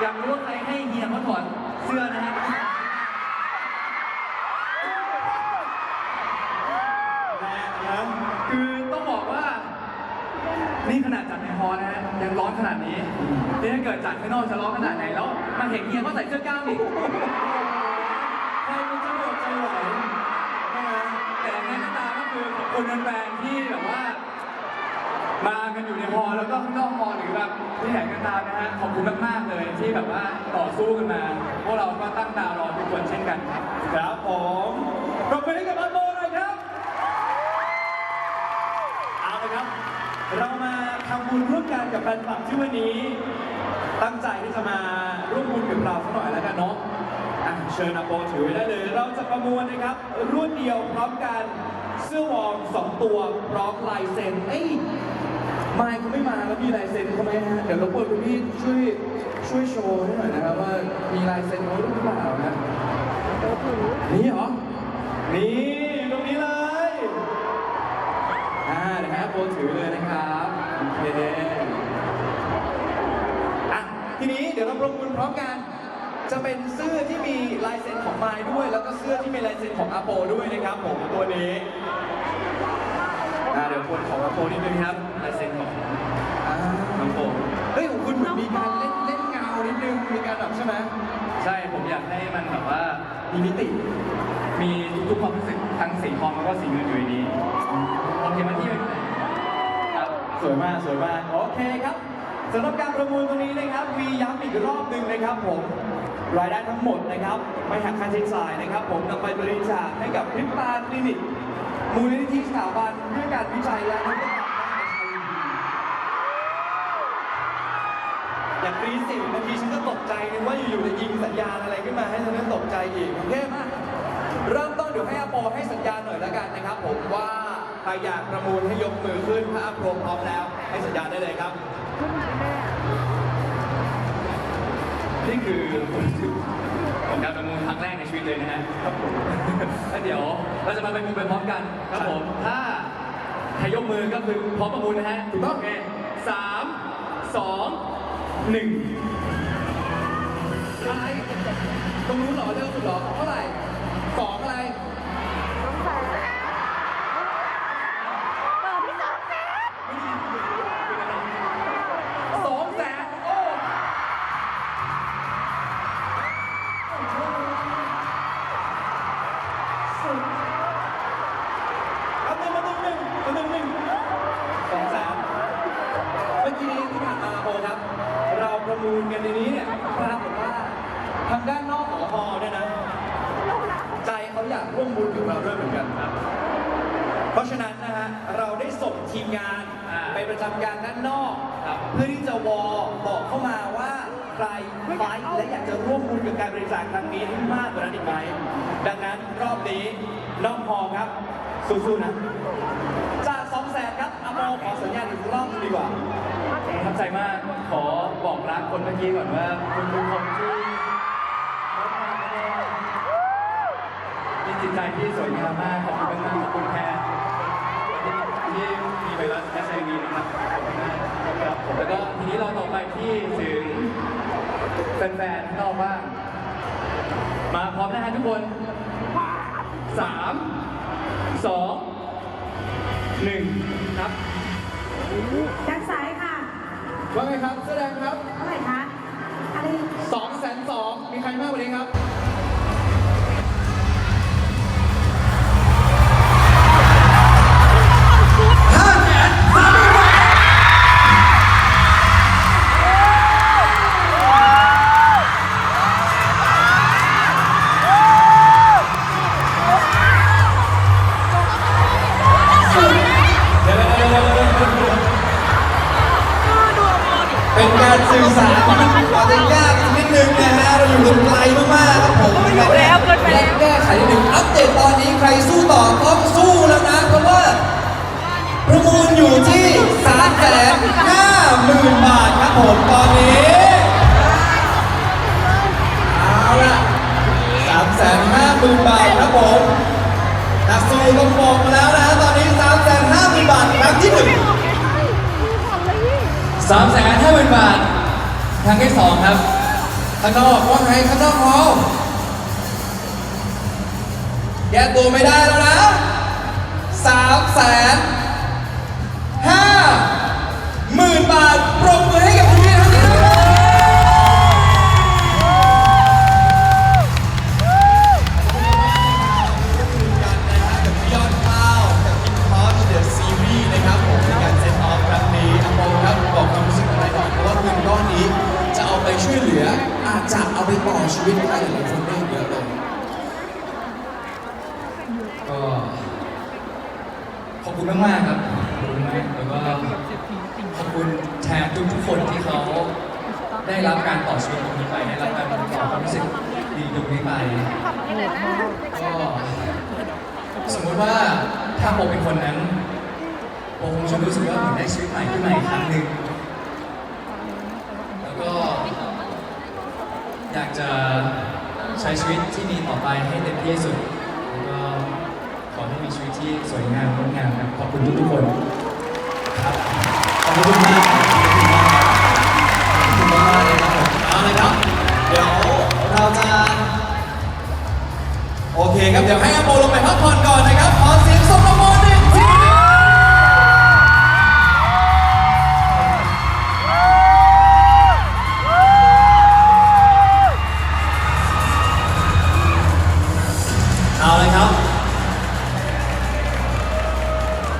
อยากรู้ว่าใครให้เฮียเขาถอดเสื้อนะฮะนะคือต้องบอกว่า นี่ขนาดจัดในฮอลล์นะฮะยังร้อนขนาดนี้นี่ถ้าเกิดจัดข้างนอกจะร้อนขนาดไหนแล้วมาเห็นเฮียเขาใส่เสื้อกล้ามอีกใครมันจะหมดใจไหวนะฮะแต่ในหน้าตาก็คือขอบคุณแฟนๆที่แบบว่า มากันอยู่ในฮอลล์แล้วก็ข้างนอกฮอลล์หรือแบบที่ไหนก็ตามนะฮะขอบคุณมากๆเลยที่แบบว่าต่อสู้กันมา พวกเราก็ตั้งตารอทุกคนเช่นกันครับ ครับผมปรบมือให้กับอันโบหน่อยครับ เอาละครับ เรามาทำบุญร่วมกันกับแฟนคลับที่วันนี้ ตั้งใจที่จะมาร่วมบุญกับเราสักหน่อยแล้วกันเนาะอะเชิญอาโปถือไว้ได้เลย เราจะประมวลนะครับรวดเดียวพร้อมกันเสื้อวอร์มสองตัวพร้อมลายเซ็นเอ้ยไมค์เขาไม่มาแล้วมีลายเซ็นเขาไหมฮะ เดี๋ยวรบกวนคุณพี่ช่วยช่วยโชว์ให้หน่อยนะครับว่ามีลายเซ็นเขาหรือเปล่านะนี่เหรอ นี่ตรงนี้เลย อ่าเดี๋ยวให้อาโปรถือเลยนะครับโอเคอะทีนี้เดี๋ยวเราประมูลพร้อมกัน จะเป็นเสื้อที่มีลายเซ็นของไมค์ด้วย แล้วก็เสื้อที่มีลายเซ็นของอาโปด้วยนะครับผมตัวนี้ อ่าเดี๋ยวคนของอาโปนิดนึงครับลายเซ็นของอ่าน้องโปเฮ้ยของคุณเหมือนมีการเล่นเล่นเงานิดนึง มีการแบบใช่ไหมใช่ผมอยากให้มันแบบว่ามีมิติ มีทุกๆความรู้สึกทั้งสีทองแล้วก็สีเงินอยู่ในนี้โอเคมันที่เป็นครับสวยมากสวยมากโอเคครับสำหรับการประมูลตรงนี้นะครับมีย้ำอีกรอบหนึ่งนะครับผม รายได้ทั้งหมดนะครับไม่หักค่าใช้จ่ายนะครับ ผมนำไปบริจาคให้กับพริบตาคลินิกมูลนิธิสถาบันเพื่อการวิจัยและนวัตกรรมอย่างกรีสิบางทีฉันก็ตกใจนึกว่าอยู่ๆจะยิงสัญญาณอะไรขึ้นมาให้ฉันตกใจอีกโอเคมากเริ่มต้นเดี๋ยวให้อาโปให้สัญญาณหน่อยแล้วกันนะครับ ผมว่าใครอยากประมูลให้ยกมือขึ้นถ้าอาโปพร้อมแล้ว ให้สัญญาณได้เลยครับ นี่คือผลการประมูลครั้งแรกในชีวิตเลยนะฮะครับผมแล้วเดี๋ยวเราจะมาประมูลไปพร้อมกันครับผมถ้าใครยกมือก็คือพร้อมประมูลนะฮะถูกต้องโอเคสามสองหนึ่งอะไรตรงนู้นเหรอเร็วสุดเหรอเท่าไหร่ ด้วยเหมือนกันครับ เพราะฉะนั้นนะฮะเราได้ส่งทีมงานอ่าไปประจำการด้านนอก ครับ เพื่อที่จะวอลบอกเข้ามาว่าใครไฟท์และอยากจะร่วมบุญกับการบริจาคครั้งนี้ให้มากกว่านั้นอีกไหมดังนั้นรอบนี้น้องพอครับสู้ๆนะ จากสองแสนครับอาโมขอสัญญาณอีกรอบหนึ่งดีกว่า ประทับใจมาก ขอบอกรักคนเมื่อกี้ก่อนว่าคุณทุกคน จิตใจที่สวยงามมากขอบคุณมากๆขอบคุณแทนที่มีไวรัส HIV นะครับขอบคุณมากครับผมแล้วก็ทีนี้เราต่อไปที่ถึงแฟนๆข้างนอกบ้างมาพร้อมนะฮะทุกคนสามสองหนึ่งครับด้านซ้ายค่ะว่าไงครับแสดงครับเท่าไหร่คะอะไรสองแสนสองมีใครมากกว่านี้ครับ การสื่อสารมันอาจจะยากนิดนึงนะฮะเราอยู่กันไกลมากๆครับผมนะครับแล้วเกินไปแล้วแก้ไขนิดนึงอัปเดตตอนนี้ใครสู้ต่อต้องสู้แล้วนะเพราะว่าประมูลอยู่ที่3แสนห้าหมื่นบาทครับผมตอนนี้เอาละ3แสนห้าหมื่นบาทครับผมนักสู้ต้องบอกมาแล้วนะตอนนี้3แสนห้าหมื่นบาทครั้งที่หนึ่ง สามแสนห้าหมื่นบาท ทางที่สองครับข้างนอกว่าไงข้างนอกพร้อมแก้ตัวไม่ได้แล้วนะสามแสน อบคุณมากๆครับขอบคุณมากแล้วก็ขอบคุณแทนทุกๆคนที่เขาได้รับการต่อชีวิตตรงนี้ไปได้รับการต่อความรู้สึกดีตรงนี้ไปก็สมมติว่าถ้าผมเป็นคนนั้นผมคงจะรู้สึกว่าเหมือนได้ชีวิตใหม่ขึ้นมาอีกครั้งหนึ่งแล้วก็ อยากจะใช้ชีวิตที่ดีต่อไปให้เต็มที่สุด มีชีวิตที่สวยงามงดงามครับขอบคุณทุกทุกคนครับขอบคุณมาก